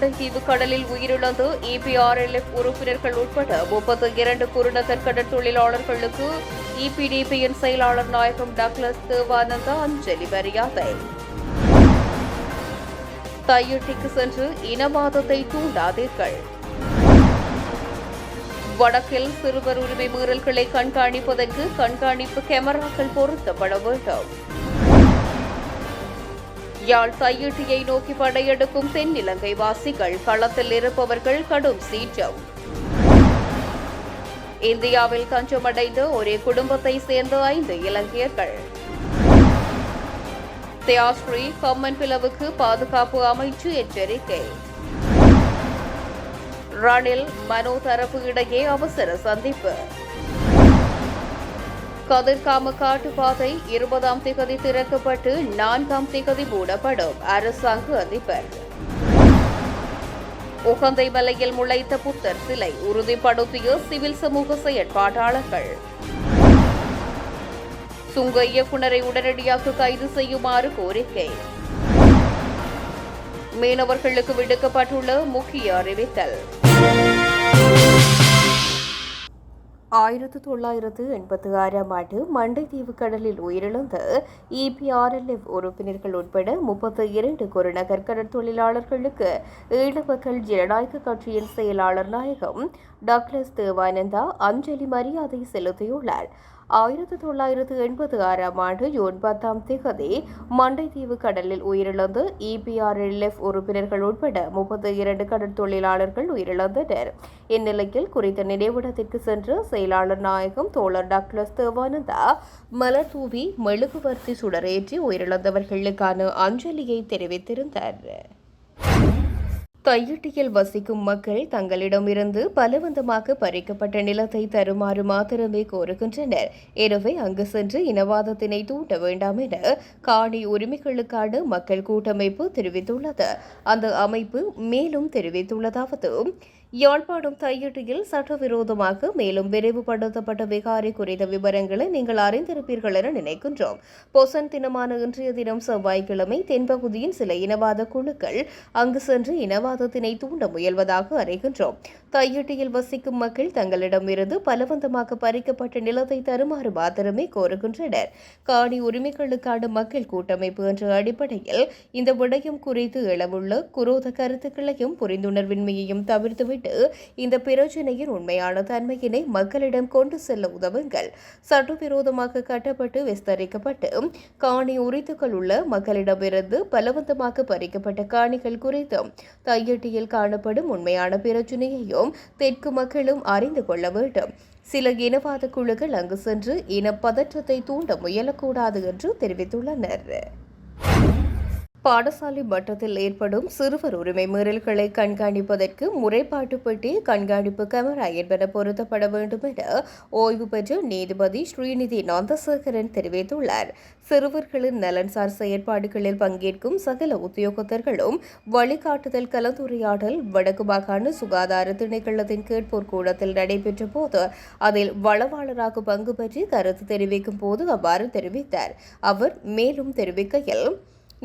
மண்டைத்தீவு கடலில் உயிரிழந்து இபிஆர்எல்எஃப் உறுப்பினர்கள் உட்பட முப்பத்தி இரண்டு குறுநகர் கடற் தொழிலாளர்களுக்கு இபிடிபியின் செயலாளர் நாயகம் டக்ளஸ் தேவானந்தா அஞ்சலி மரியாதை. தையிட்டிக்கு சென்று இனவாதத்தை தூண்டாதீர்கள். வடக்கில் சிறுவர் உரிமை மீறல்களை கண்காணிப்பதற்கு கண்காணிப்பு கேமராக்கள் பொருத்தப்பட வேண்டும். யாழ் தையிட்டியை நோக்கி படையெடுக்கும் தென்னிலங்கை வாசிகள் களத்தில் இருப்பவர்கள் கடும் சீற்றம். இந்தியாவில் கஞ்சமடைந்த ஒரே குடும்பத்தை சேர்ந்த ஐந்து இலங்கையர்கள். தியாஸ்ரீ கம்மன் பிளவுக்கு பாதுகாப்பு அமைச்சு எச்சரிக்கை. ரணில் மனோ தரப்பு இடையே அவசர சந்திப்பு. கதிர்காம காட்டுப்பாதை இருபதாம் திகதி திறக்கப்பட்டு நான்காம் திகதி மூடப்படும். அரசாங்க அதிபர். உகந்தை மலையில் முளைத்த புத்தர் சிலை உறுதிப்படுத்திய சிவில் சமூக செயற்பாட்டாளர்கள். சுங்க இயக்குநரை உடனடியாக கைது செய்யுமாறு கோரிக்கை. மீனவர்களுக்கு விடுக்கப்பட்டுள்ள முக்கிய அறிவித்தல். ஆயிரத்து தொள்ளாயிரத்து எண்பத்தி ஆறாம் ஆண்டு மண்டைத்தீவு கடலில் உயிரிழந்த இபிஆர்எல்எஃப் உறுப்பினர்கள் உட்பட முப்பத்தி இரண்டு குறுநகர் கடற் தொழிலாளர்களுக்கு ஈழமக்கள் ஜனநாயக கட்சியின் செயலாளர் நாயகம் டக்ளஸ் தேவானந்தா அஞ்சலி மரியாதை செலுத்தியுள்ளார். ஆயிரத்து தொள்ளாயிரத்து எண்பத்தி ஆறாம் ஆண்டு ஜூன் பத்தாம் திகதி மண்டைத்தீவு கடலில் உயிரிழந்து இபிஆர்எல்எஃப் உறுப்பினர்கள் உட்பட முப்பத்தி இரண்டு கடற் தொழிலாளர்கள் உயிரிழந்தனர். இந்நிலையில் குறித்த நினைவிடத்திற்கு சென்று செயலாளர் நாயகம் தோழர் டாக்டர் தேவானந்தா மலர் தூவி மெழுகுவர்த்தி சுடரேற்றி உயிரிழந்தவர்களுக்கான அஞ்சலியை தெரிவித்திருந்தார். தையிட்டியில் வசிக்கும் மக்கள் தங்களிடமிருந்து பலவந்தமாக பறிக்கப்பட்ட நிலத்தை தருமாறு மாத்திரமே கோருகின்றனர். எனவே அங்கு சென்று இனவாதத்தினை தூண்ட வேண்டாம் என காணி உரிமைகளுக்கான மக்கள் கூட்டமைப்பு தெரிவித்துள்ளது. அந்த அமைப்பு மேலும் தெரிவித்துள்ளதாவது யாழ்ப்பாணம் தையிட்டியில் சட்டவிரோதமாக மேலும் விரைவுபடுத்தப்பட்ட விகாரை குறித்த விவரங்களை நீங்கள் அறிந்திருப்பீர்கள் என நினைக்கின்றோம். பொசன் தினமான இன்றைய தினம் செவ்வாய்க்கிழமை தென்பகுதியின் சில இனவாத குழுக்கள் அங்கு சென்று இனவாதத்தினை தூண்ட முயல்வதாக அறிகின்றோம். தையட்டியில் வசிக்கும் மக்கள் தங்களிடமிருந்து பலவந்தமாக பறிக்கப்பட்ட நிலத்தை தருமாறு மாத்திரமே கோருகின்றனர். காணி உரிமைகளுக்கான மக்கள் கூட்டமைப்பு என்ற அடிப்படையில் இந்த விடயம் குறித்து எழவுள்ள குரோத கருத்துக்களையும் புரிந்துணர்வின்மையையும் தவிர்த்துவிட்டு இந்த பிரச்சினையின் உண்மையான தன்மையினை மக்களிடம் கொண்டு செல்ல உதவுங்கள். சட்டவிரோதமாக கட்டப்பட்டு விஸ்தரிக்கப்பட்டு காணி உரித்துக்கள் உள்ள மக்களிடமிருந்து பலவந்தமாக பறிக்கப்பட்ட காணிகள் குறித்தும் தையட்டியில் காணப்படும் உண்மையான பிரச்சினையையும் தெற்கு மக்களும் அறிந்து கொள்ள வேண்டும். சில இனவாத குழுக்கள் அங்கு சென்று இன பதற்றத்தை தூண்ட முயலக்கூடாது என்று தெரிவித்துள்ளனர். பாடசாலை மட்டத்தில் ஏற்படும் சிறுவர் உரிமை மீறல்களை கண்காணிப்பதற்கு முறைப்பாட்டு பெட்டி கண்காணிப்பு கேமரா என்பன பொருத்தப்பட வேண்டும் என ஓய்வு பெற்ற நீதிபதி ஸ்ரீநிதி நந்தசேகரன் தெரிவித்துள்ளார். சிறுவர்களின் நலன்சார் செயற்பாடுகளில் பங்கேற்கும் சகல உத்தியோகத்தர்களும் வழிகாட்டுதல் கலந்துரையாடல் வடக்கு மாகாண சுகாதார திணைக்களத்தின் கேட்போர் கூடத்தில் நடைபெற்ற போது அதில் வளவாளராக பங்கு பற்றி கருத்து தெரிவிக்கும் போது அவ்வாறு தெரிவித்தார். அவர் மேலும் தெரிவிக்கையில்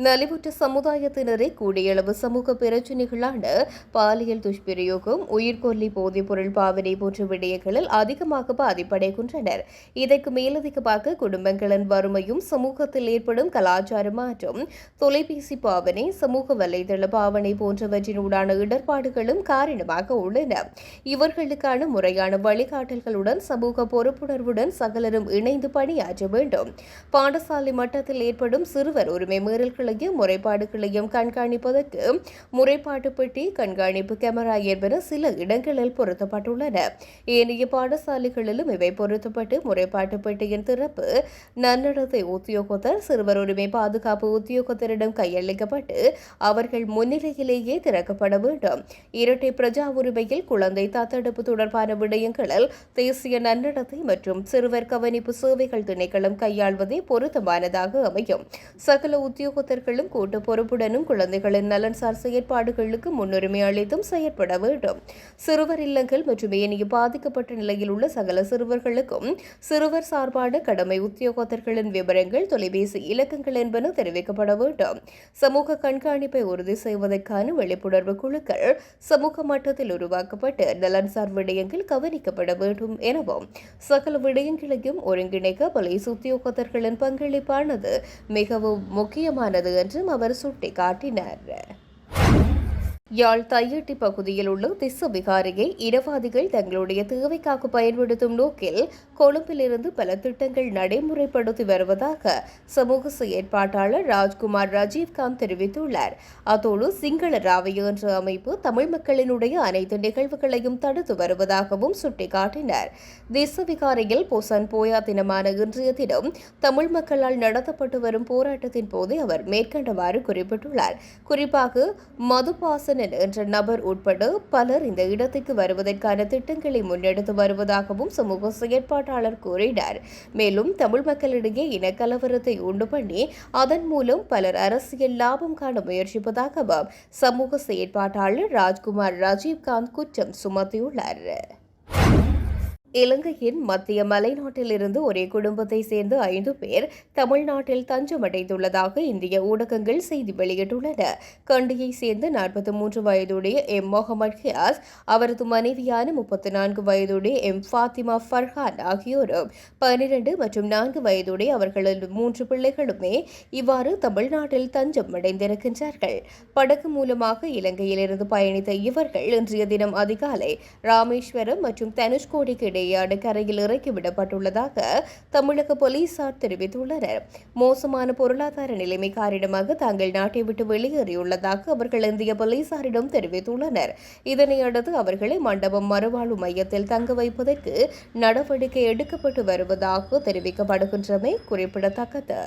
நலிவுற்ற சமுதாயத்தினரை கூடியளவு சமூக பிரச்சினைகளான பாலியல் துஷ்பிரயோகம் உயிர்கொல்லி போதைப்பொருள் பாவனை போன்ற விடயங்களில் அதிகமாக பாதிப்படைகின்றனர். இதற்கு மேலதிகமாக குடும்பங்களின் வறுமையும் சமூகத்தில் ஏற்படும் கலாச்சார மாற்றம் தொலைபேசி பாவனை சமூக வலைதள பாவனை போன்றவற்றினூடான இடர்பாடுகளும் காரணமாக உள்ளன. இவர்களுக்கான முறையான வழிகாட்டல்களுடன் சமூக பொறுப்புணர்வுடன் சகலரும் இணைந்து பணியாற்ற வேண்டும். பாடசாலை மட்டத்தில் ஏற்படும் சிறுவர் உரிமை மீறல்கள் விவரங்களையும் முறைப்பாடுகளையும் கண்காணிப்பதற்கு முறைப்பாட்டு பெட்டி கண்காணிப்பு கேமரா என்பன சில இடங்களில் பொருத்தப்பட்டுள்ளன. ஏனைய பாடசாலைகளிலும் இவை பொருத்தப்பட்டு முறைப்பாட்டு பெட்டியின் திறப்பு நன்னடத்தை உத்தியோகத்தர் சிறுவர் உரிமை பாதுகாப்பு உத்தியோகத்தரிடம் கையளிக்கப்பட்டு அவர்கள் முன்னிலையிலேயே திறக்கப்பட வேண்டும். இரட்டை பிரஜா உரிமையில் குழந்தை தத்தெடுப்பு தொடர்பான விடயங்களில் தேசிய நன்னடத்தை மற்றும் சிறுவர் கவனிப்பு சேவைகள் திணைக்களம் கையாள்வதே பொருத்தமானதாக அமையும். சகல உத்தியோகத்தர் உத்தியோகத்தர்களும் கூட்டு பொறுப்புடனும் குழந்தைகளின் நலன்சார் செயற்பாடுகளுக்கு முன்னுரிமை அளித்தும் செயற்பட வேண்டும். சிறுவர் இல்லங்கள் மற்றும் ஏனைய பாதிக்கப்பட்ட நிலையில் உள்ள சகல சிறுவர்களுக்கும் சிறுவர் சார்பான கடமை உத்தியோகத்தர்களின் விவரங்கள் தொலைபேசி இலக்கங்கள் என்பன தெரிவிக்கப்பட வேண்டும். சமூக கண்காணிப்பை உறுதி செய்வதற்கான விழிப்புணர்வு குழுக்கள் சமூக மட்டத்தில் உருவாக்கப்பட்டு நலன்சார் விடயங்கள் கவனிக்கப்பட வேண்டும் எனவும் சகல விடயங்களையும் ஒருங்கிணைக்க போலீஸ் உத்தியோகத்தர்களின் பங்களிப்பானது மிகவும் முக்கியமானது என்றும் அவர் சுட்டிக்காட்டினார். யாழ் தையட்டி பகுதியில் உள்ள திச விகாரியை இடவாதிகள் தங்களுடைய தேவைக்காக பயன்படுத்தும் நோக்கில் கொழும்பிலிருந்து பல திட்டங்கள் நடைமுறைப்படுத்தி வருவதாக சமூக செயற்பாட்டாளர் ராஜ்குமார் ராஜீவ்காந்த் தெரிவித்துள்ளார். அத்தோடு சிங்கள ராவைய என்ற அமைப்பு தமிழ் மக்களினுடைய அனைத்து நிகழ்வுகளையும் தடுத்து வருவதாகவும் சுட்டிக்காட்டினார். திச விகாரியில் பொசன் போயா தினமான இன்றைய தினம் தமிழ் மக்களால் நடத்தப்பட்டு வரும் போராட்டத்தின் போது அவர் மேற்கண்டவாறு குறிப்பிட்டுள்ளார். குறிப்பாக மதுபாசன என்ற நபர் உட்பட பலர் இந்த இடத்துக்கு வருவதற்கான திட்டங்களை முன்னெடுத்து வருவதாகவும் சமூக செயற்பாட்டாளர் கூறினார். மேலும் தமிழ் மக்களிடையே இனக்கலவரத்தை உண்டு பண்ணி அதன் மூலம் பலர் அரசியல் லாபம் காண முயற்சிப்பதாகவும் சமூக செயற்பாட்டாளர் ராஜ்குமார் ராஜீவ்காந்த் குற்றம் சுமத்தியுள்ளார். இலங்கையின் மத்திய மலைநாட்டிலிருந்து ஒரே குடும்பத்தை சேர்ந்த ஐந்து பேர் தமிழ்நாட்டில் தஞ்சமடைந்துள்ளதாக இந்திய ஊடகங்கள் செய்தி வெளியிட்டுள்ளன. கண்டியை சேர்ந்த நாற்பத்தி மூன்று வயதுடைய எம் முகமது ஹியாஸ் அவரது மனைவியான முப்பத்தி நான்கு வயதுடைய எம் ஃபாத்திமா ஃபர்ஹான் ஆகியோரும் பனிரெண்டு மற்றும் நான்கு வயதுடைய அவர்களது மூன்று பிள்ளைகளுமே இவ்வாறு தமிழ்நாட்டில் தஞ்சம் அடைந்திருக்கின்றார்கள் படகு மூலமாக இலங்கையிலிருந்து பயணித்த இவர்கள் இன்றைய தினம் அதிகாலை ராமேஸ்வரம் மற்றும் தனுஷ்கோடிக்கு இடையேயான கரையில் இறக்கிவிடப்பட்டுள்ளதாக தமிழக போலீசார் தெரிவித்துள்ளனர். மோசமான பொருளாதார நிலைமை காரணமாக தாங்கள் நாட்டை விட்டு வெளியேறியுள்ளதாக அவர்கள் இந்திய போலீசாரிடம் தெரிவித்துள்ளனர். இதனையடுத்து அவர்களை மண்டபம் மறுவாழ்வு மையத்தில் தங்க வைப்பதற்கு நடவடிக்கை எடுக்கப்பட்டு வருவதாக தெரிவிக்கப்படுகின்றமை குறிப்பிடத்தக்கது.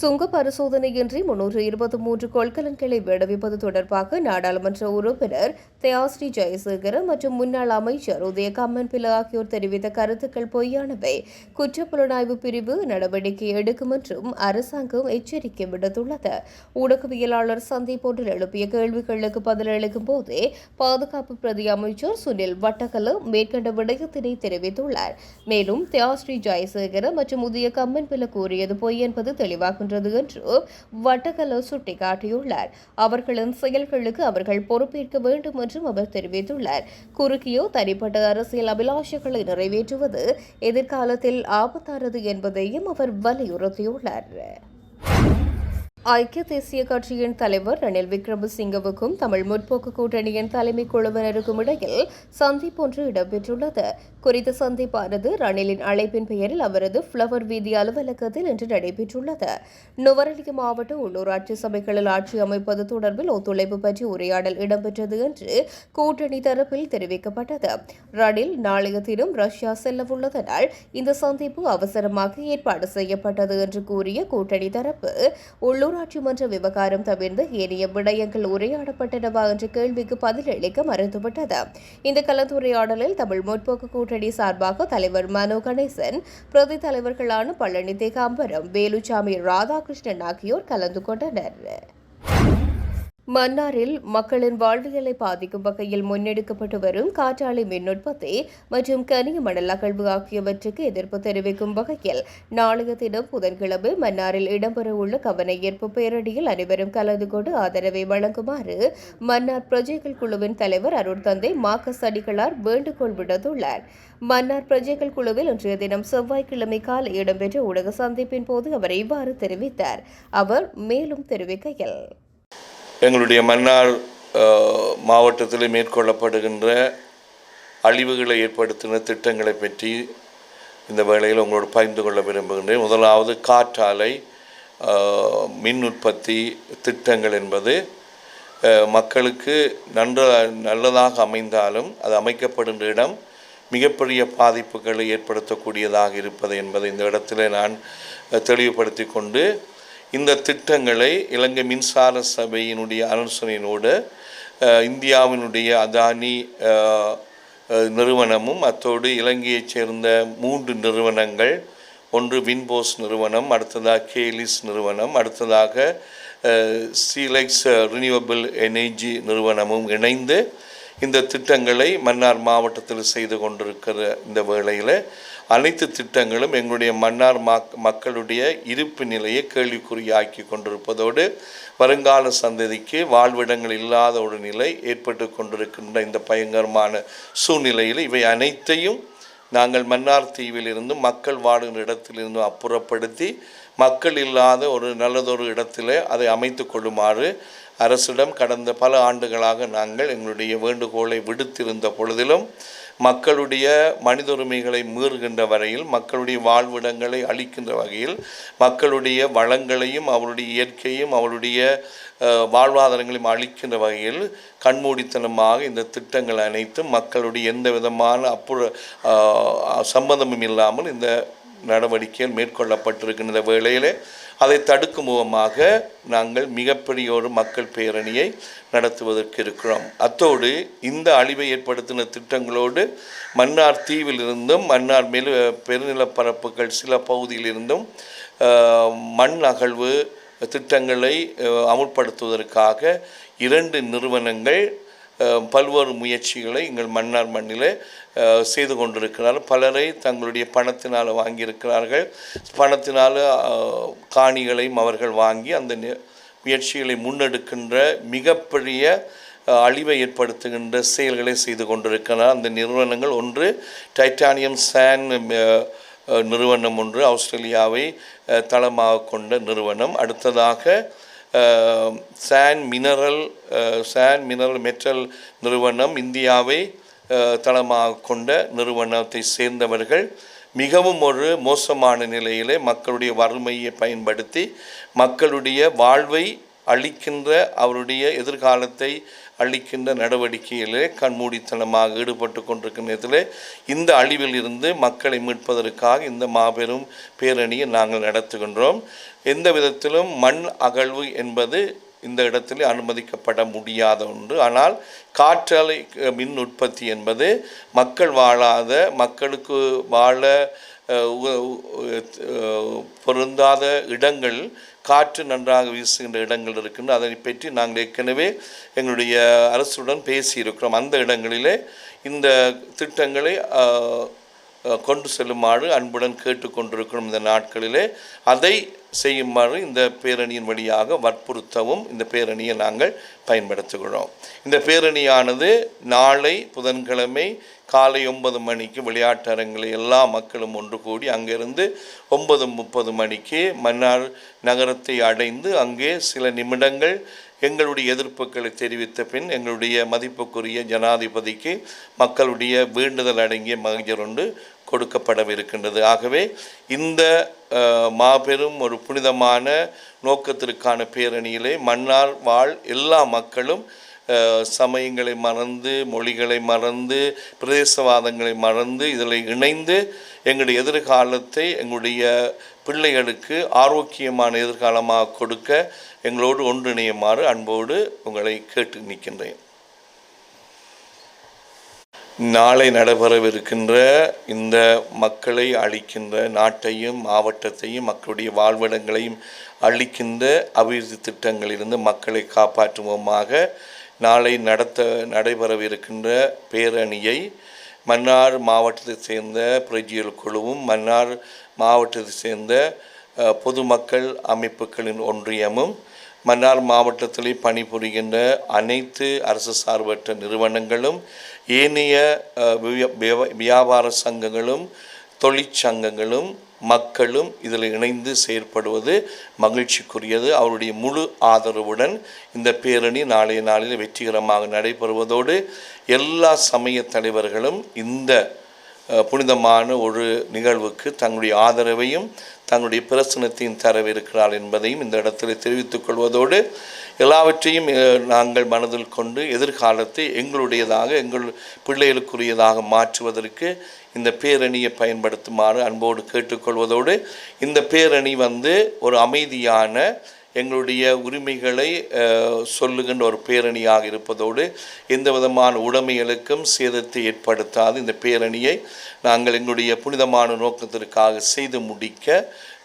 சுங்க பரிசோதனையின்றி முன்னூற்று இருபத்தி மூன்று கொள்கலன்களை விடுவிப்பது தொடர்பாக நாடாளுமன்ற உறுப்பினர் தயாஸ்ரீ ஜெயசேகர மற்றும் முன்னாள் அமைச்சர் உதய கம்மன்பில ஆகியோர் தெரிவித்த கருத்துக்கள் பொய்யானவை. குற்றப்புலனாய்வு பிரிவு நடவடிக்கை எடுக்கும் என்றும் அரசாங்கம் எச்சரிக்கை விடுத்துள்ளது. ஊடகவியலாளர் சந்தீப் ஒன்றில் எழுப்பிய கேள்விகளுக்கு பதிலளிக்கும் போதே பாதுகாப்பு பிரதி அமைச்சர் சுனில் வட்டகலு மேற்கண்ட விடயத்தினை தெரிவித்துள்ளார். மேலும் தியாஸ்ரீ ஜெயசேகர மற்றும் உதய கம்மன்பில கூறியது பொய் என்பது தெளிவாக ஆகின்றது என்று வட்டக்கல சுட்டிக்காட்டியுள்ளார். அவர்களின் செயல்களுக்கு அவர்கள் பொறுப்பேற்க வேண்டும் என்றும் அவர் தெரிவித்துள்ளார். குறுக்கியோ தனிப்பட்ட அரசியல் அபிலாஷைகளை நிறைவேற்றுவது எதிர்காலத்தில் ஆபத்தானது என்பதையும் அவர் வலியுறுத்தியுள்ளார். ஐக்கிய தேசிய கட்சியின் தலைவர் ரணில் விக்ரமசிங்கவுக்கும் தமிழ் முற்போக்கு கூட்டணியின் தலைமை குழுவினருக்கும் இடையில் சந்திப்பு ஒன்று இடம்பெற்றுள்ளது. குறித்த சந்திப்பானது ரணிலின் அழைப்பின் பெயரில் அவரது ஃப்ளவர் வீதி அலுவலகத்தில் இன்று நடைபெற்றுள்ளது. நுவரெலிய மாவட்ட உள்ளூராட்சி சபைகளில் ஆட்சி அமைப்பது தொடர்பில் ஒத்துழைப்பு பற்றி உரையாடல் இடம்பெற்றது என்று கூட்டணி தரப்பில் தெரிவிக்கப்பட்டது. ரணில் நாளைய தினம் ரஷ்யா செல்லவுள்ளதனால் இந்த சந்திப்பு அவசரமாக ஏற்பாடு செய்யப்பட்டது என்று கூறிய கூட்டணி தரப்பு உள்ளூர் உள்ளூராட்சி மன்ற விவகாரம் தவிர்ந்த ஏனைய விடயங்கள் உரையாடப்பட்டனவா என்ற கேள்விக்கு பதிலளிக்க மறுத்துவிட்டது. இந்த கலந்துரையாடலில் தமிழ் முற்போக்கு கூட்டணி சார்பாக தலைவர் மனோ கணேசன் பிரதி தலைவர்களான பழனி தேகாம்பரம் வேலுச்சாமி ராதாகிருஷ்ணன் ஆகியோர் கலந்து கொண்டனர். மன்னாரில் மக்களின் வாழ்வியலை பாதிக்கும் வகையில் முன்னெடுக்கப்பட்டு வரும் காற்றாலை மின் உற்பத்தி மற்றும் கனிய மணல் அகழ்வு ஆகியவற்றுக்கு எதிர்ப்பு தெரிவிக்கும் வகையில் நாளைய தினம் புதன்கிழமை மன்னாரில் இடம்பெறவுள்ள கவன ஈர்ப்பு பேரணியில் அனைவரும் கலந்து கொண்டு ஆதரவை வழங்குமாறு மன்னார் பிரஜைகள் குழுவின் தலைவர் அருள் தந்தை மார்க்கஸ் அடிகளார் வேண்டுகோள் விடுத்துள்ளார். மன்னார் பிரஜைகள் குழுவில் இன்றைய தினம் செவ்வாய்க்கிழமை காலை இடம்பெற்ற ஊடக சந்திப்பின் போது அவர் இவ்வாறு தெரிவித்தார். அவர் மேலும் தெரிவிக்கையில் எங்களுடைய மன்னார் மாவட்டத்தில் மேற்கொள்ளப்படுகின்ற அழிவுகளை ஏற்படுத்தின திட்டங்களை பற்றி இந்த வேளையில் உங்களோடு பகிர்ந்து கொள்ள விரும்புகின்றேன். முதலாவது காற்றாலை மின் உற்பத்தி திட்டங்கள் என்பது மக்களுக்கு நன்ற நல்லதாக அமைந்தாலும் அது அமைக்கப்படுகின்ற இடம் மிகப்பெரிய பாதிப்புகளை ஏற்படுத்தக்கூடியதாக இருப்பது என்பதை இந்த இடத்துல நான் தெளிவுபடுத்தி கொண்டு இந்த திட்டங்களை இலங்கை மின்சார சபையினுடைய ஆலோசனையினோடு இந்தியாவினுடைய அதானி நிறுவனமும் அத்தோடு இலங்கையைச் சேர்ந்த மூன்று நிறுவனங்கள் ஒன்று வின்போஸ் நிறுவனம் அடுத்ததாக கேலிஸ் நிறுவனம் அடுத்ததாக சீலைக்ஸ் ரினியூவபிள் எனர்ஜி நிறுவனமும் இணைந்து இந்த திட்டங்களை மன்னார் மாவட்டத்தில் செய்து கொண்டிருக்கிற இந்த வேளையில் அனைத்து திட்டங்களும் எங்களுடைய மன்னார் மக் மக்களுடைய இருப்பு நிலையை கேள்விக்குறியாக்கி கொண்டிருப்பதோடு வருங்கால சந்ததிக்கு வாழ்விடங்கள் இல்லாத ஒரு நிலை ஏற்பட்டு கொண்டிருக்கின்ற இந்த பயங்கரமான சூழ்நிலையில் இவை அனைத்தையும் நாங்கள் மன்னார் தீவிலிருந்து மக்கள் வாடுகிற இடத்திலிருந்து அப்புறப்படுத்தி மக்கள் இல்லாத ஒரு நல்லதொரு இடத்திலே அதை அமைத்து கொள்ளுமாறு அரசிடம் கடந்த பல ஆண்டுகளாக நாங்கள் எங்களுடைய வேண்டுகோளை விடுத்திருந்த பொழுதிலும் மக்களுடைய மனித உரிமைகளை மீறுகின்ற வரையில் மக்களுடைய வாழ்விடங்களை அளிக்கின்ற வகையில் மக்களுடைய வளங்களையும் அவருடைய இயற்கையும் அவருடைய வாழ்வாதாரங்களையும் அளிக்கின்ற வகையில் கண்மூடித்தனமாக இந்த திட்டங்கள் அனைத்தும் மக்களுடைய எந்த விதமான அப்புற சம்பந்தமும் இல்லாமல் இந்த நடவடிக்கைகள் மேற்கொள்ளப்பட்டிருக்கின்ற வேளையிலே அதை தடுக்கும் முகமாக நாங்கள் மிகப்பெரிய ஒரு மக்கள் பேரணியை நடத்துவதற்கு இருக்கிறோம். அத்தோடு இந்த அழிவை ஏற்படுத்தின திட்டங்களோடு மன்னார் தீவிலிருந்தும் மன்னார் மெலு பெருநிலப்பரப்புகள் சில பகுதியிலிருந்தும் மண் அகழ்வு திட்டங்களை அமுல்படுத்துவதற்காக இரண்டு நிறுவனங்கள் பல்வேறு முயற்சிகளை எங்கள் மன்னார் மண்ணில் செய்து கொண்டிருக்கிறார்கள் பலரை தங்களுடைய பணத்தினால் வாங்கியிருக்கிறார்கள். பணத்தினால் காணிகளையும் அவர்கள் வாங்கி அந்த முயற்சிகளை முன்னெடுக்கின்ற மிகப்பெரிய அழிவை ஏற்படுத்துகின்ற செயல்களை செய்து கொண்டிருக்கிறார். அந்த நிறுவனங்கள் ஒன்று டைட்டானியம் சேன் நிறுவனம் ஒன்று ஆஸ்திரேலியாவை தளமாக கொண்ட நிறுவனம். அடுத்ததாக சான் மினரல் அஹ், சான் மினரல் மெட்டல் நிறுவனம் இந்தியாவை தளமாக கொண்ட நிறுவனத்தை சேர்ந்தவர்கள். மிகவும் ஒரு மோசமான நிலையிலே மக்களுடைய வறுமையை பயன்படுத்தி மக்களுடைய வாழ்வை அளிக்கின்ற அவருடைய எதிர்காலத்தை அளிக்கின்ற நடவடிக்கையிலே கண்மூடித்தனமாக ஈடுபட்டு கொண்டிருக்கும் நேரத்தில் இந்த அழிவில் இருந்து மக்களை மீட்பதற்காக இந்த மாபெரும் பேரணியை நாங்கள் நடத்துகின்றோம். எந்த விதத்திலும் மண் அகழ்வு என்பது இந்த இடத்தில் அனுமதிக்கப்பட முடியாத ஒன்று. ஆனால் காற்றலை மின் உற்பத்தி என்பது மக்கள் வாழாத மக்களுக்கு வாழ பொருந்தாத இடங்கள் காற்று நன்றாக வீசுகின்ற இடங்கள் இருக்கின்ற அதனை பற்றி நாங்கள் ஏற்கனவே எங்களுடைய அரசுடன் பேசியிருக்கிறோம். அந்த இடங்களிலே இந்த திட்டங்களை கொண்டு செல்லுமாறு அன்புடன் கேட்டுக்கொண்டிருக்கிறோம் இந்த நாட்களிலே. அதை செய்யுமாறு இந்த பேரணியின் வழியாக வற்புறுத்தவும் இந்த பேரணியை நாங்கள் பயன்படுத்துகிறோம். இந்த பேரணியானது நாளை புதன்கிழமை காலை ஒன்பது மணிக்கு விளையாட்டரங்கில் எல்லா மக்களும் ஒன்று கூடி அங்கிருந்து ஒன்பது முப்பது மணிக்கு மன்னார் நகரத்தை அடைந்து அங்கே சில நிமிடங்கள் எங்களுடைய எதிர்ப்புகளை தெரிவித்த பின் எங்களுடைய மதிப்புக்குரிய ஜனாதிபதிக்கு மக்களுடைய வேண்டுதல் அடங்கிய மகஜர் ஒன்று கொடுக்கப்படவிருக்கின்றது. ஆகவே இந்த மாபெரும் ஒரு புனிதமான நோக்கத்திற்கான பேரணியிலே மன்னார் வாழ் எல்லா மக்களும் சமயங்களை மறந்து மொழிகளை மறந்து பிரதேசவாதங்களை மறந்து இதில் இணைந்து எங்களுடைய எதிர்காலத்தை எங்களுடைய பிள்ளைகளுக்கு ஆரோக்கியமான எதிர்காலமாக கொடுக்க எங்களோடு ஒன்றிணையுமாறு அன்போடு உங்களை கேட்டு நிற்கின்றேன். நாளை நடைபெறவிருக்கின்ற இந்த மக்களை அழிக்கின்ற நாட்டையும் மாவட்டத்தையும் மக்களுடைய வாழ்விடங்களையும் அழிக்கின்ற அபிவிருத்தி திட்டங்களிலிருந்து மக்களை காப்பாற்றுவோமாக நாளை நடத்த நடைபெறவிருக்கின்ற பேரணியை மன்னார் மாவட்டத்தைச் சேர்ந்த பிரஜியல் குழுவும் மன்னார் மாவட்டத்தைச் சேர்ந்த பொதுமக்கள் அமைப்புகளின் ஒன்றியமும் மன்னார் மாவட்டத்தில் பணிபுரிகின்ற அனைத்து அரசு சார்பற்ற நிறுவனங்களும் ஏனைய வியாபார சங்கங்களும் தொழிற்சங்கங்களும் மக்களும் இதில் இணைந்து செயற்படுவது மகிழ்ச்சிக்குரியது. அவருடைய முழு ஆதரவுடன் இந்த பேரணி நாளைய நாளில் வெற்றிகரமாக நடைபெறுவதோடு எல்லா சமய தலைவர்களும் இந்த புனிதமான ஒரு நிகழ்வுக்கு தங்களுடைய ஆதரவையும் தங்களுடைய பிரசனத்தையும் தரவிருக்கிறார் என்பதையும் இந்த இடத்தில் தெரிவித்துக் கொள்வதோடு எல்லாவற்றையும் நாங்கள் மனதில் கொண்டு எதிர்காலத்தை எங்களுடையதாக எங்கள் பிள்ளைகளுக்குரியதாக மாற்றுவதற்கு இந்த பேரணியை பயன்படுத்துமாறு அன்போடு கேட்டுக்கொள்வதோடு இந்த பேரணி வந்து ஒரு அமைதியான எங்களுடைய உரிமைகளை சொல்லுகின்ற ஒரு பேரணியாக இருப்பதோடு எந்த விதமான உடைமைகளுக்கும் சேதத்தை ஏற்படுத்தாது. இந்த பேரணியை நாங்கள் எங்களுடைய புனிதமான நோக்கத்திற்காக செய்து முடிக்க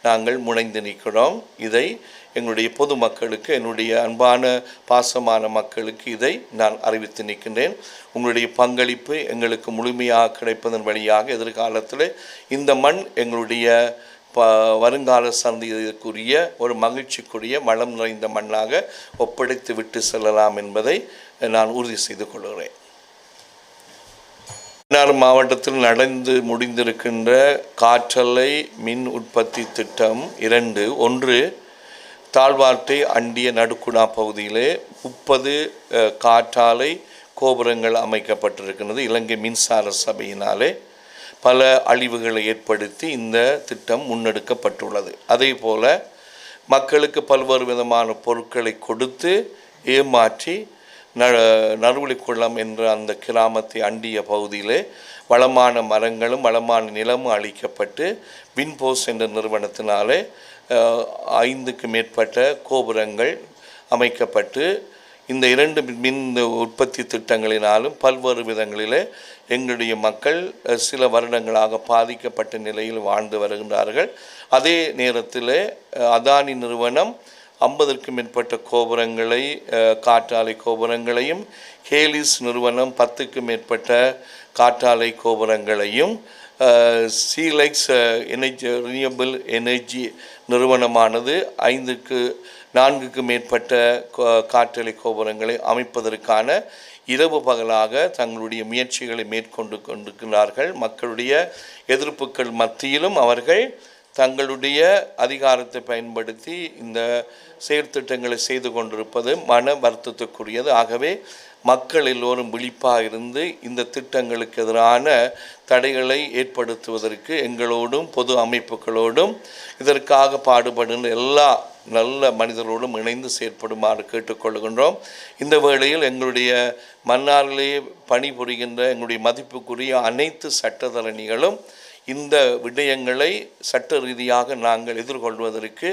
நாங்கள் முனைந்து நிற்கிறோம். இதை எங்களுடைய பொதுமக்களுக்கு என்னுடைய அன்பான பாசமான மக்களுக்கு இதை நான் அறிவித்து நிற்கின்றேன். உங்களுடைய பங்களிப்பு எங்களுக்கு முழுமையாக கிடைப்பதன் வழியாக எதிர்காலத்தில் இந்த மண் எங்களுடைய ப வருங்கால சந்ததிக்குரிய ஒரு மகிழ்ச்சிக்குரிய வளம் நிறைந்த மண்ணாக ஒப்படைத்து விட்டு செல்லலாம் என்பதை நான் உறுதி செய்து கொள்கிறேன். மன்னார் மாவட்டத்தில் நடந்து முடிந்திருக்கின்ற காற்றலை மின் உற்பத்தி திட்டம் இரண்டு. ஒன்று தாழ்வார்த்தை அண்டிய நடுக்குடா பகுதியிலே முப்பது காற்றாலை கோபுரங்கள் அமைக்கப்பட்டிருக்கின்றது. இலங்கை மின்சார சபையினாலே பல அழிவுகளை ஏற்படுத்தி இந்த திட்டம் முன்னெடுக்கப்பட்டுள்ளது. அதே போல் மக்களுக்கு பல்வேறு விதமான பொருட்களை கொடுத்து ஏமாற்றி ந நறுவலிக்குளம் என்ற அந்த கிராமத்தை அண்டிய பகுதியிலே வளமான மரங்களும் வளமான நிலமும் அளிக்கப்பட்டு வின்போஸ் என்ற நிறுவனத்தினாலே ஐந்துக்கு மேற்பட்ட கோபுரங்கள் அமைக்கப்பட்டு இந்த இரண்டு மின் உற்பத்தி திட்டங்களினாலும் பல்வேறு விதங்களிலே எங்களுடைய மக்கள் சில வருடங்களாக பாதிக்கப்பட்ட நிலையில் வாழ்ந்து வருகின்றார்கள். அதே நேரத்தில் அதானி நிறுவனம் ஐம்பதற்கும் மேற்பட்ட கோபுரங்களை காற்றாலை கோபுரங்களையும் ஹேலிஸ் நிறுவனம் பத்துக்கும் மேற்பட்ட காற்றாலை கோபுரங்களையும் சீலைக்ஸ் எனர்ஜி ரினியபிள் எனர்ஜி நிறுவனமானது ஐந்துக்கு நான்குக்கு மேற்பட்ட காற்றலை கோபுரங்களை அமைப்பதற்கான இரவு பகலாக தங்களுடைய முயற்சிகளை மேற்கொண்டு கொண்டிருக்கிறார்கள். மக்களுடைய எதிர்ப்புகள் மத்தியிலும் அவர்கள் தங்களுடைய அதிகாரத்தை பயன்படுத்தி இந்த செயற்திட்டங்களை செய்து கொண்டிருப்பது மன வருத்தத்துக்குரியது. ஆகவே மக்கள் எல்லோரும் விழிப்பாக இருந்து இந்த திட்டங்களுக்கு எதிரான தடைகளை ஏற்படுத்துவதற்கு எங்களோடும் பொது அமைப்புகளோடும் இதற்காக பாடுபடுகின்ற எல்லா நல்ல மனிதரோடும் இணைந்து செயற்படுமாறு கேட்டுக்கொள்கின்றோம் இந்த வேளையில் எங்களுடைய மன்னாரிலேயே பணிபுரிகின்ற எங்களுடைய மதிப்புக்குரிய அனைத்து சட்டத்தரணிகளும் இந்த விடயங்களை சட்ட ரீதியாக நாங்கள் எதிர்கொள்வதற்கு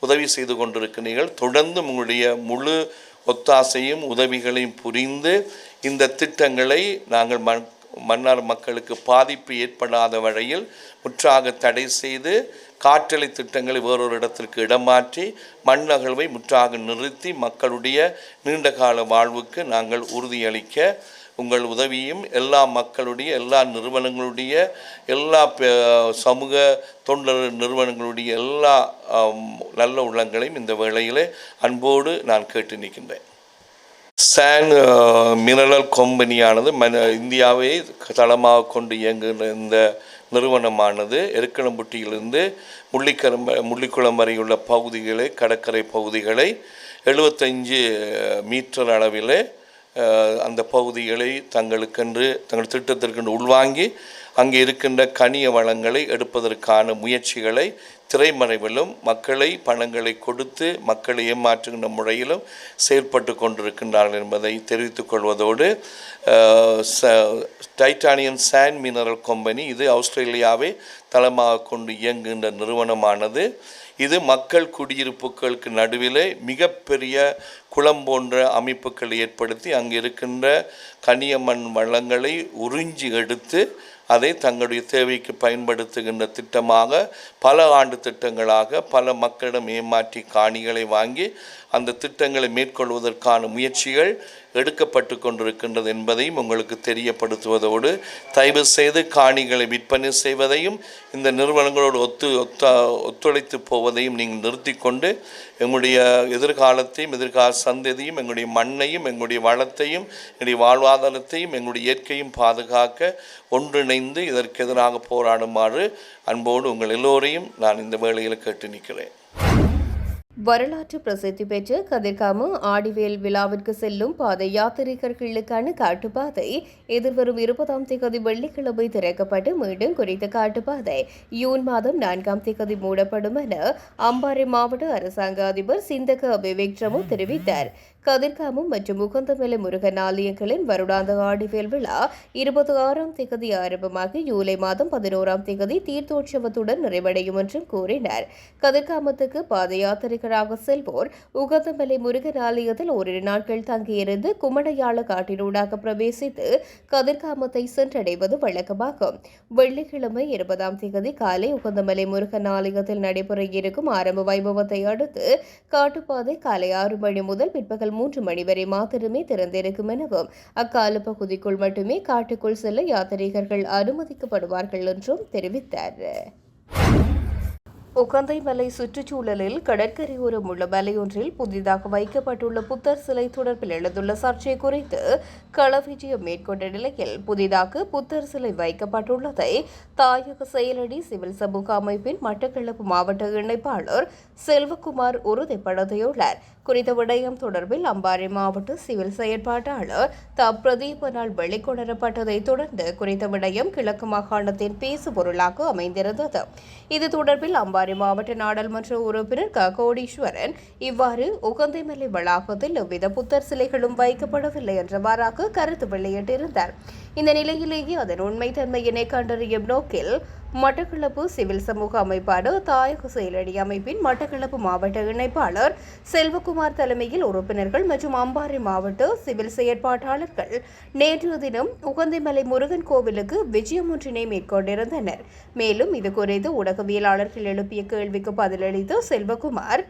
உதவி செய்து கொண்டிருக்கிறீர்கள். தொடர்ந்து உங்களுடைய முழு ஒத்தாசையும் உதவிகளையும் புரிந்து இந்த திட்டங்களை நாங்கள் மண் மன்னார் மக்களுக்கு பாதிப்பு ஏற்படாத வகையில் முற்றாக தடை செய்து காற்றலை திட்டங்களை வேறொரு இடத்திற்கு இடமாற்றி மண் அகழ்வை முற்றாக நிறுத்தி மக்களுடைய நீண்டகால வாழ்வுக்கு நாங்கள் உறுதியளிக்க உங்கள் உதவியும் எல்லா மக்களுடைய எல்லா நிறுவனங்களுடைய எல்லா சமூக தொண்டர் நிறுவனங்களுடைய எல்லா நல்ல உள்ளங்களையும் இந்த வேளையிலே அன்போடு நான் கேட்டு நிற்கின்றேன். சான் மினரல் கம்பெனியானது மன இந்தியாவை தளமாக கொண்டு இயங்குகின்ற இந்த நிறுவனமானது எருக்கணம்பட்டியிலிருந்து முள்ளிக்கரம் முள்ளிக்குளம் வரையுள்ள பகுதிகளை கடற்கரை பகுதிகளை எழுபத்தஞ்சு மீட்டர் அளவிலே அந்த பகுதிகளை தங்களுக்கென்று தங்கள் திட்டத்திற்கென்று உள்வாங்கி அங்கே இருக்கின்ற கனிய வளங்களை எடுப்பதற்கான முயற்சிகளை திரைமறைவிலும் மக்களை பணங்களை கொடுத்து மக்களை ஏமாற்றுகின்ற முறையிலும் செயல்பட்டு கொண்டிருக்கின்றார்கள் என்பதை தெரிவித்துக் கொள்வதோடு ச- டைட்டானியம் சாண்ட் மினரல் கம்பெனி இது ஆஸ்திரேலியாவை தளமாக கொண்டு இயங்குகின்ற நிறுவனமானது. இது மக்கள் குடியிருப்புகளுக்கு நடுவிலே மிகப்பெரிய குளம் போன்ற அமைப்புகள் ஏற்படுத்தி அங்கு இருக்கின்ற கனியமண் வளங்களை உறிஞ்சி எடுத்து அதை தங்களுடைய தேவைக்கு பயன்படுத்துகின்ற திட்டமாக பல ஆண்டு திட்டங்களாக பல மக்களிடம் ஏமாற்றி காணிகளை வாங்கி அந்த திட்டங்களை மேற்கொள்வதற்கான முயற்சிகள் எடுக்கப்பட்டு கொண்டிருக்கின்றது என்பதையும் உங்களுக்கு தெரியப்படுத்துவதோடு தயவு செய்து காணிகளை விற்பனை செய்வதையும் இந்த நிறுவனங்களோடு ஒத்து ஒத்த ஒத்துழைத்து போவதையும் நீங்கள் நிறுத்தி கொண்டு எங்களுடைய எதிர்காலத்தையும் எதிர்கால சந்ததியும் எங்களுடைய மண்ணையும் எங்களுடைய வளத்தையும் எங்களுடைய வாழ்வாதாரத்தையும் எங்களுடைய இயற்கையும் பாதுகாக்க ஒன்றிணைந்து இதற்கு எதிராக போராடுமாறு அன்போடு உங்கள் எல்லோரையும் நான் இந்த வேளையில் கேட்டு நிற்கிறேன். வரலாற்று பிரசித்தி பெற்ற கதிர்காமு ஆடிவேல் விழாவிற்கு செல்லும் பாத யாத்திரிகர்களுக்கான காட்டுப்பாதை. எதிர்வரும் இருபதாம் தேதி வெள்ளிக்கிழமை திறக்கப்பட்டு மீண்டும் குறித்த காட்டுப்பாதை. ஜூன் மாதம் நான்காம் தேதி மூடப்படும் என அம்பாறை மாவட்ட அரசாங்க அதிபர் சிந்தக அபிவேக்ரமு தெரிவித்தார். கதிர்காமம் மற்றும் முகந்தமலை முருகன் ஆலயங்களின் வருடாந்த ஆடிவேல் விழா இருபத்தி ஆறாம் திகதி ஆரம்பமாகி ஜூலை மாதம் பதினோராம் திகதி தீர்த்தோற்சவத்துடன் நிறைவடையும் என்றும் கூறினார். கதிர்காமத்துக்கு பாத யாத்திரைகளாக செல்வோர் உகந்தமலை முருகன் ஆலயத்தில் ஓரிரு நாட்கள் தங்கியிருந்து குமடையாள காட்டினூடாக பிரவேசித்து கதிர்காமத்தை சென்றடைவது வழக்கமாகும். வெள்ளிக்கிழமை இருபதாம் தேதி காலை உகந்தமலை முருகன் ஆலயத்தில் நடைபெற இருக்கும் ஆரம்ப வைபவத்தை அடுத்து காட்டுப்பாதை காலை ஆறு மணி முதல் பிற்பகல் மூன்று மணி வரை மாத்திரமே திறந்திருக்கும் எனவும் அக்கால பகுதிக்குள் மட்டுமே காட்டுக்குள் செல்ல யாத்ரீகர்கள் அனுமதிக்கப்படுவார்கள் என்றும் தெரிவித்தார். உகந்தை மலை சுற்றுச்சூழலில் கடற்கரையோரம் உள்ள மலையொன்றில் புதிதாக வைக்கப்பட்டுள்ள புத்தர் சிலை தொடர்பில் எழுந்துள்ள சர்ச்சை குறித்து களவிஜயம் மேற்கொண்ட நிலையில் புதிதாக புத்தர் சிலை வைக்கப்பட்டுள்ளதை தாயக செயலடி சிவில் சமூக அமைப்பின் மட்டக்களப்பு மாவட்ட இணைப்பாளர் செல்வகுமார் உறுதிப்படுத்தியுள்ளார். குறித்த விடயம் தொடர்பில் அம்பாறை மாவட்ட சிவில் செயற்பாட்டாளர் த பிரதீபனால் வெளிக்கொணரப்பட்டதை தொடர்ந்து குறித்த விடயம் கிழக்கு மாகாணத்தின் பேசு பொருளாக அமைந்திருந்தது. இது தொடர்பில் அம்பாறை மாவட்ட நாடாளுமன்ற உறுப்பினர் க. கோடீஸ்வரன் இவ்வாறு உகந்தைமலை வளாகத்தில் எவ்வித புத்தர் சிலைகளும் வைக்கப்படவில்லை என்றவாறாக கருத்து வெளியிட்டிருந்தார். இந்த நிலையிலேயே அதன் உண்மைத்தன்மையினை கண்டறியும் நோக்கில் மட்டக்களப்பு சிவில் சமூக அமைப்பாடு தாயக செயலடி அமைப்பின் மட்டக்களப்பு மாவட்ட இணைப்பாளர் செல்வகுமார் தலைமையில் உறுப்பினர்கள் மற்றும் அம்பாறை மாவட்ட சிவில் செயற்பாட்டாளர்கள். நேற்று தினம் உகந்தைமலை முருகன் கோவிலுக்கு விஜயம் ஒன்றினை மேற்கொண்டிருந்தனர். மேலும் இது குறித்து ஊடகவியலாளர்கள் எழுப்பிய கேள்விக்கு பதிலளித்த செல்வகுமார்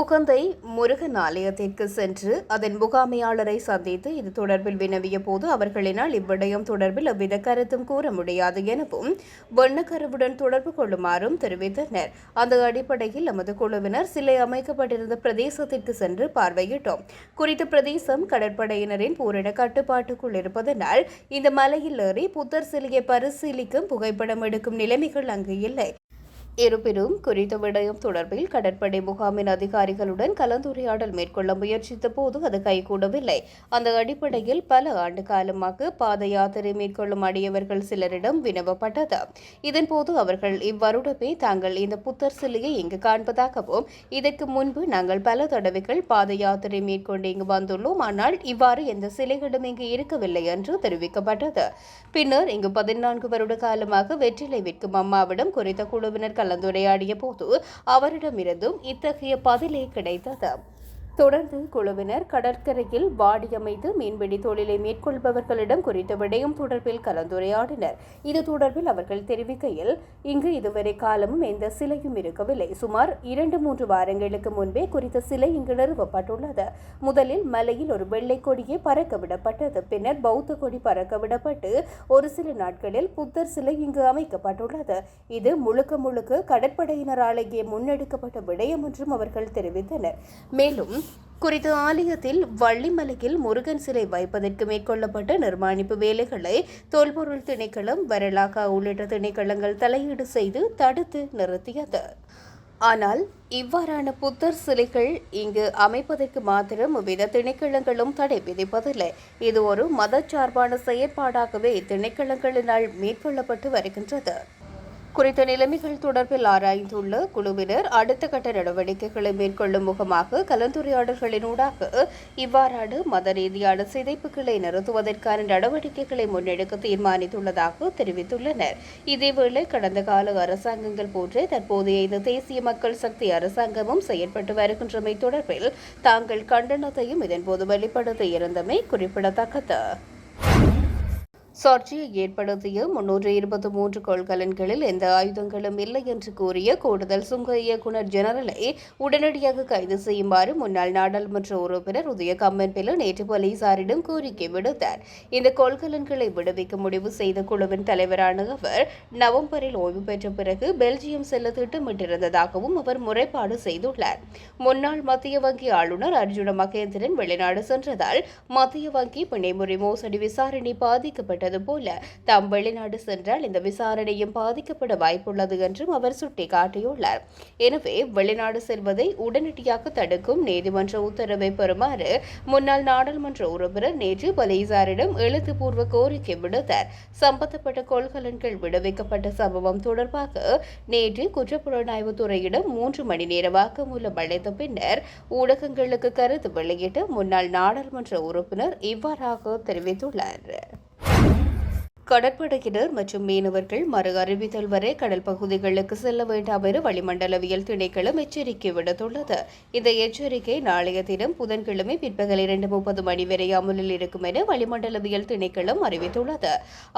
உகந்தை முருகன் ஆலயத்திற்கு சென்று அதன் முகாமையாளரை சந்தித்து இது தொடர்பில் வினவிய போது அவர்களினால் இவ்விடயம் தொடர்பில் அவ்வித கருத்தும் கூற முடியாது எனவும் வண்ணக்கருவுடன் தொடர்பு கொள்ளுமாறும் தெரிவித்தனர். அந்த அடிப்படையில் நமது குழுவினர் சிலை அமைக்கப்பட்டிருந்த பிரதேசத்திற்கு சென்று பார்வையிட்டோம். குறித்த பிரதேசம் கடற்படையினரின் பூரண கட்டுப்பாட்டுக்குள் இருப்பதனால் இந்த மலையில் ஏறி புத்தர் சிலையை பரிசீலிக்கும் புகைப்படம் எடுக்கும் நிலைமைகள் அங்கு இல்லை. இருப்பினும் குறித்த விடயம் தொடர்பில் கடற்படை முகாமின் அதிகாரிகளுடன் கலந்துரையாடல் மேற்கொள்ள முயற்சித்த போது அது கைகூடவில்லை. அந்த அடிப்படையில் பல ஆண்டு காலமாக பாத யாத்திரை மேற்கொள்ளும் அடியவர்கள் சிலரிடம் வினவப்பட்டது. இதன்போது அவர்கள் இவ்வருடமே தாங்கள் இந்த புத்தர் சிலையை இங்கு காண்பதாகவும் இதற்கு முன்பு நாங்கள் பல தடவைகள் பாத யாத்திரை மேற்கொண்டு இங்கு வந்துள்ளோம். ஆனால் இவ்வாறு எந்த சிலைகளும் இங்கு இருக்கவில்லை என்று தெரிவிக்கப்பட்டது. பின்னர் இங்கு பதினான்கு வருட காலமாக வெற்றிலை விற்கும் அம்மாவிடம் குறித்த குழுவினர் கலந்துரையாடிய போது அவரிடமிருந்தும் இத்தகைய பதிலே கிடைத்தது. தொடர்ந்து குழுவினர் கடற்கரையில் வாடியமைத்து மீன்பிடி தொழிலை மேற்கொள்பவர்களிடம் குறித்த விடயம் தொடர்பில் கலந்துரையாடினர். இது தொடர்பில் அவர்கள் தெரிவிக்கையில் இங்கு இதுவரை காலமும் எந்த சிலையும் இருக்கவில்லை. சுமார் இரண்டு மூன்று வாரங்களுக்கு முன்பே குறித்த சிலை இங்கு நிறுவப்பட்டுள்ளது. முதலில் மலையில் ஒரு வெள்ளை கொடியே பறக்க விடப்பட்டது. பின்னர் பௌத்த கொடி பறக்க விடப்பட்டு ஒரு சில நாட்களில் புத்தர் சிலை இங்கு அமைக்கப்பட்டுள்ளது. இது முழுக்க முழுக்க கடற்படையினராலேயே முன்னெடுக்கப்பட்ட விடயம் என்றும் அவர்கள் தெரிவித்தனர். மேலும் குறித்த ஆலயத்தில் வள்ளிமலையில் முருகன் சிலை வைப்பதற்கு மேற்கொள்ளப்பட்ட நிர்மாணிப்பு வேலைகளை தொல்பொருள் திணைக்களம் வரலாகா உள்ளிட்ட திணைக்களங்கள் தலையீடு செய்து தடுத்து நிறுத்தியது. ஆனால் இவ்வாறான புத்தர் சிலைகள் இங்கு அமைப்பதற்கு மாத்திரம் வித திணைக்களங்களும் தடை விதிப்பதில்லை. இது ஒரு மதச்சார்பான செயற்பாடாகவே திணைக்களங்களினால் மேற்கொள்ளப்பட்டு வருகின்றது. குறித்த நிலைமைகள் தொடர்பில் ஆராய்ந்துள்ள குழுவினர் அடுத்த கட்ட நடவடிக்கைகளை மேற்கொள்ளும் முகமாக கலந்துரையாடல்களினூடாக இவ்வாறான மத ரீதியான சிதைப்புகளை நிறுத்துவதற்கான நடவடிக்கைகளை முன்னெடுக்க தீர்மானித்துள்ளதாக தெரிவித்துள்ளனர். இதேவேளை கடந்த கால அரசாங்கங்கள் போன்றே தற்போதைய இந்த தேசிய மக்கள் சக்தி அரசாங்கமும் செயற்பட்டு வருகின்றமை தொடர்பில் தாங்கள் கண்டனத்தையும் இதன்போது வெளிப்படுத்த இருந்தமை குறிப்பிடத்தக்கது. சர்ச்சையை ஏற்படுத்திய முன்னூற்று இருபத்தி மூன்று கொள்கலன்களில் எந்த ஆயுதங்களும் இல்லை என்று கூறிய கூடுதல் சுங்க இயக்குநர் ஜெனரலை உடனடியாக கைது செய்யுமாறு முன்னாள் நாடாளுமன்ற உறுப்பினர் உதய கம்மன்பில நேற்று போலீசாரிடம் கோரிக்கை விடுத்தார். இந்த கொள்கலன்களை விடுவிக்க முடிவு செய்த குழுவின் தலைவரான அவர் நவம்பரில் ஓய்வு பெற்ற பிறகு பெல்ஜியம் செல்ல திட்டமிட்டிருந்ததாகவும் அவர் முறைப்பாடு செய்துள்ளார். முன்னாள் மத்திய வங்கி ஆளுநர் அர்ஜுன மகேந்திரன் வெளிநாடு சென்றதால் மத்திய வங்கி பிணைமுறை மோசடி விசாரணை பாதிக்கப்பட்டது. ஏற்பட்டது போல தாம் வெளிநாடு சென்றால் இந்த விசாரணையும் பாதிக்கப்பட வாய்ப்புள்ளது என்றும் அவர் சுட்டிக்காட்டியுள்ளார். எனவே வெளிநாடு செல்வதை உடனடியாக தடுக்கும் நீதிமன்ற உத்தரவை பெறுமாறு முன்னாள் நாடாளுமன்ற உறுப்பினர் நேற்று போலீசாரிடம் எழுத்துப்பூர்வ கோரிக்கை விடுத்தார். சம்பந்தப்பட்ட கொள்கலன்கள் விடுவிக்கப்பட்ட சம்பவம் தொடர்பாக நேற்று குற்றப்புலனாய்வு துறையிடம் மூன்று மணி நேர வாக்குமூலம் அளித்த பின்னர் ஊடகங்களுக்கு கருத்து வெளியிட்ட முன்னாள் நாடாளுமன்ற உறுப்பினர் இவ்வாறாக தெரிவித்துள்ளார். கடற்படையினர் மற்றும் மீனவர்கள் மறு அறிவித்தல் வரை கடல் பகுதிகளுக்கு செல்ல வேண்டாம் என வளிமண்டலவியல் திணைக்களம் எச்சரிக்கை விடுத்துள்ளது. இந்த எச்சரிக்கை நாளைய தினம் புதன்கிழமை பிற்பகல் இரண்டு முப்பது மணி வரை அமலில் இருக்கும் என வளிமண்டலவியல் திணைக்களம் அறிவித்துள்ளது.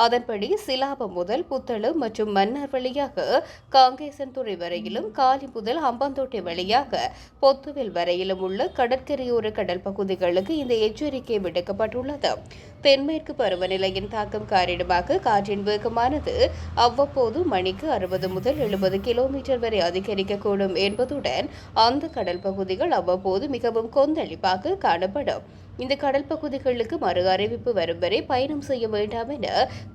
அதன்படி சிலாபம் முதல் புத்தளம் மற்றும் மன்னார் வழியாக காங்கேசன்துறை வரையிலும் காலி முதல் அம்பாந்தோட்டை வழியாக பொத்துவில் வரையிலும் உள்ள கடற்கரையோர கடல் பகுதிகளுக்கு இந்த எச்சரிக்கை விடுக்கப்பட்டுள்ளது. தென்மேற்கு பருவநிலையின் தாக்கம் காரணமாக காற்றின் வேகமானது அவ்வப்போது மணிக்கு அறுபது முதல் எழுபது கிலோமீட்டர் வரை அதிகரிக்கக்கூடும் என்பதுடன் அந்த கடல் பகுதிகள் அவ்வப்போது மிகவும் கொந்தளிப்பாக காணப்படும். இந்த கடல் பகுதிகளுக்கு மறு அறிவிப்பு வரும் வரை பயணம் செய்ய வேண்டாம் என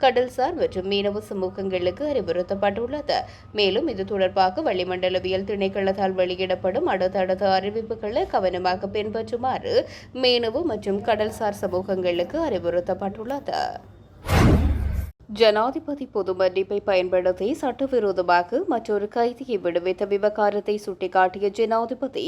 கடல்சார் மற்றும் மீனவ சமூகங்களுக்கு அறிவுறுத்தப்பட்டுள்ளது. மேலும் இது தொடர்பாக வளிமண்டலவியல் திணைக்களத்தால் வெளியிடப்படும் அடுத்தடுத்த அறிவிப்புகளை கவனமாக பின்பற்றுமாறு மீனவ மற்றும் கடல்சார் சமூகங்களுக்கு அறிவுறுத்தப்பட்டுள்ளது. ஜனாதிபதி பொது மன்னிப்பை பயன்படுத்தி சட்டவிரோதமாக மற்றொரு கைதியை விடுவித்த விவகாரத்தை சுட்டிக்காட்டிய ஜனாதிபதி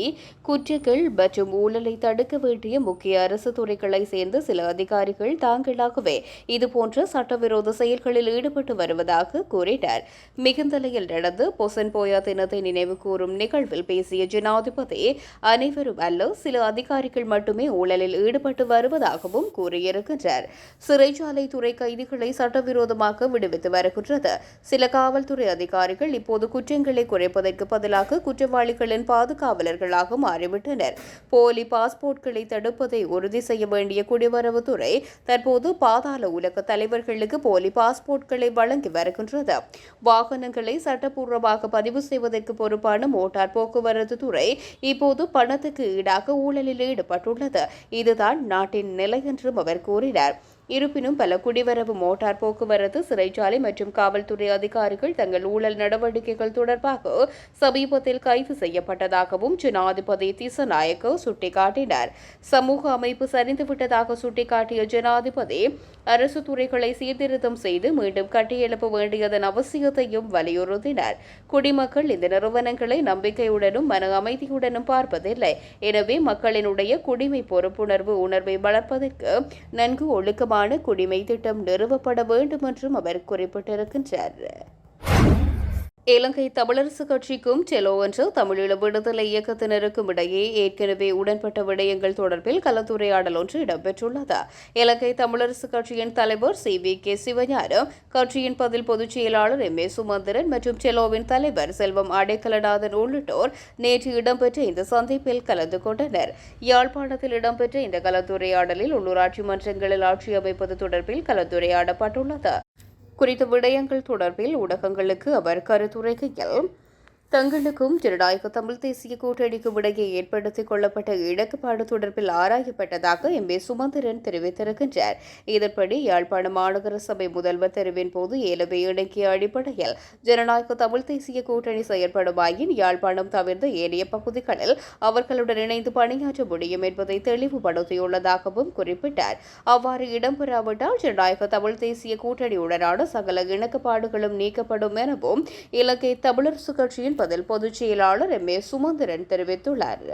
குற்றங்கள் மற்றும் ஊழலை தடுக்க வேண்டிய முக்கிய அரசு துறைகளை சேர்ந்த சில அதிகாரிகள் தாங்களாகவே இதுபோன்ற சட்டவிரோத செயல்களில் ஈடுபட்டு வருவதாக கூறினார். மிகுந்தலையில் நடந்து பொசன் போயா தினத்தை நினைவு கூறும் நிகழ்வில் பேசிய ஜனாதிபதி அனைவரும் அல்ல சில அதிகாரிகள் மட்டுமே ஊழலில் ஈடுபட்டு வருவதாகவும் கூறியிருக்கின்றார். சிறைச்சாலை துறை கைதிகளை சட்டவிரோத விரோதமாக விடுவித்து வருகின்றது. சில காவல்துறை அதிகாரிகள் இப்போது குற்றங்களை குறைப்பதற்கு பதிலாக குற்றவாளிகளின் பாதுகாவலர்களாக மாறிவிட்டனர். போலி பாஸ்போர்ட்களை தடுப்பதை உறுதி செய்ய வேண்டிய குடிவரவுத்துறை தற்போது பாதாள உலக தலைவர்களுக்கு போலி பாஸ்போர்ட்களை வழங்கி வருகின்றது. வாகனங்களை சட்டப்பூர்வமாக பதிவு செய்வதற்கு பொறுப்பான மோட்டார் போக்குவரத்து துறை இப்போது பணத்துக்கு ஈடாக ஊழலில் ஈடுபட்டுள்ளது. இதுதான் நாட்டின் நிலை என்றும் அவர் கூறினார். இருப்பினும் பல குடிவரவு மோட்டார் போக்குவரத்து சிறைச்சாலை மற்றும் காவல்துறை அதிகாரிகள் தங்கள் ஊழல் நடவடிக்கைகள் தொடர்பாக சமீபத்தில் கைது செய்யப்பட்டதாகவும் ஜனாதிபதி திசநாயக்க சுட்டிக்காட்டினார். சமூக அமைப்பு சரிந்துவிட்டதாக சுட்டிக்காட்டிய ஜனாதிபதி அரசு துறைகளை சீர்திருத்தம் செய்து மீண்டும் கட்டியெழுப்ப வேண்டியதன் அவசியத்தையும் வலியுறுத்தினார். குடிமக்கள் இந்த நிறுவனங்களை நம்பிக்கையுடனும் மன அமைதியுடனும் பார்ப்பதில்லை. எனவே மக்களினுடைய குடிமை பொறுப்புணர்வு உணர்வை வளர்ப்பதற்கு நன்கு ஒழுக்கமான குடிமை திட்டம் நிறுவப்பட வேண்டும் என்றும் அவர் குறிப்பிட்டிருக்கின்றார். இலங்கை தமிழரசு கட்சிக்கும் செலோ என்ற தமிழீழ விடுதலை இயக்கத்தினருக்கும் இடையே ஏற்கனவே உடன்பட்ட விடயங்கள் தொடர்பில் கலந்துரையாடல் ஒன்று இடம்பெற்றுள்ளது. இலங்கை தமிழரசு கட்சியின் தலைவர் சி. வி. கே. சிவஞானம் கட்சியின் பதில் பொதுச் செயலாளர் எம். ஏ. சுமந்திரன் மற்றும் செலோவின் தலைவர் செல்வம் அடைக்கலநாதன் உள்ளிட்டோர் நேற்று இடம்பெற்ற இந்த சந்திப்பில் கலந்து கொண்டனர். யாழ்ப்பாணத்தில் இடம்பெற்ற இந்த கலந்துரையாடலில் உள்ளூராட்சி மன்றங்களில் ஆட்சி அமைப்பது தொடர்பில் கலந்துரையாடப்பட்டுள்ளது. குறித்த விடயங்கள் தொடர்பில் ஊடகங்களுக்கு அவர் கருத்துரைக்கையில் தங்களுக்கும் ஜனநாயக தமிழ் தேசிய கூட்டணிக்கும் இடையே ஏற்படுத்திக் கொள்ளப்பட்ட இடக்குப்பாடு தொடர்பில் ஆராயப்பட்டதாக எம். ஏ. சுமந்திரன் தெரிவித்திருக்கின்றார். இதன்படி யாழ்ப்பாண மாநகர சபை முதல்வர் தெரிவின் போது ஏலவே இணக்கிய அடிப்படையில் ஜனநாயக தமிழ் தேசிய கூட்டணி செயற்படுமாயின் யாழ்ப்பாணம் தவிர்த்த ஏனைய பகுதிகளில் அவர்களுடன் இணைந்து பணியாற்ற முடியும் என்பதை தெளிவுபடுத்தியுள்ளதாகவும் குறிப்பிட்டார். அவ்வாறு இடம்பெறாவிட்டால் ஜனநாயக தமிழ் தேசிய கூட்டணியுடனான சகல இணக்கப்பாடுகளும் நீக்கப்படும் எனவும் இலங்கை தமிழரசு கட்சியின் பதில் பொதுச் செயலாளர் எம் ஏ சுமந்திரன் தெரிவித்துள்ளார்.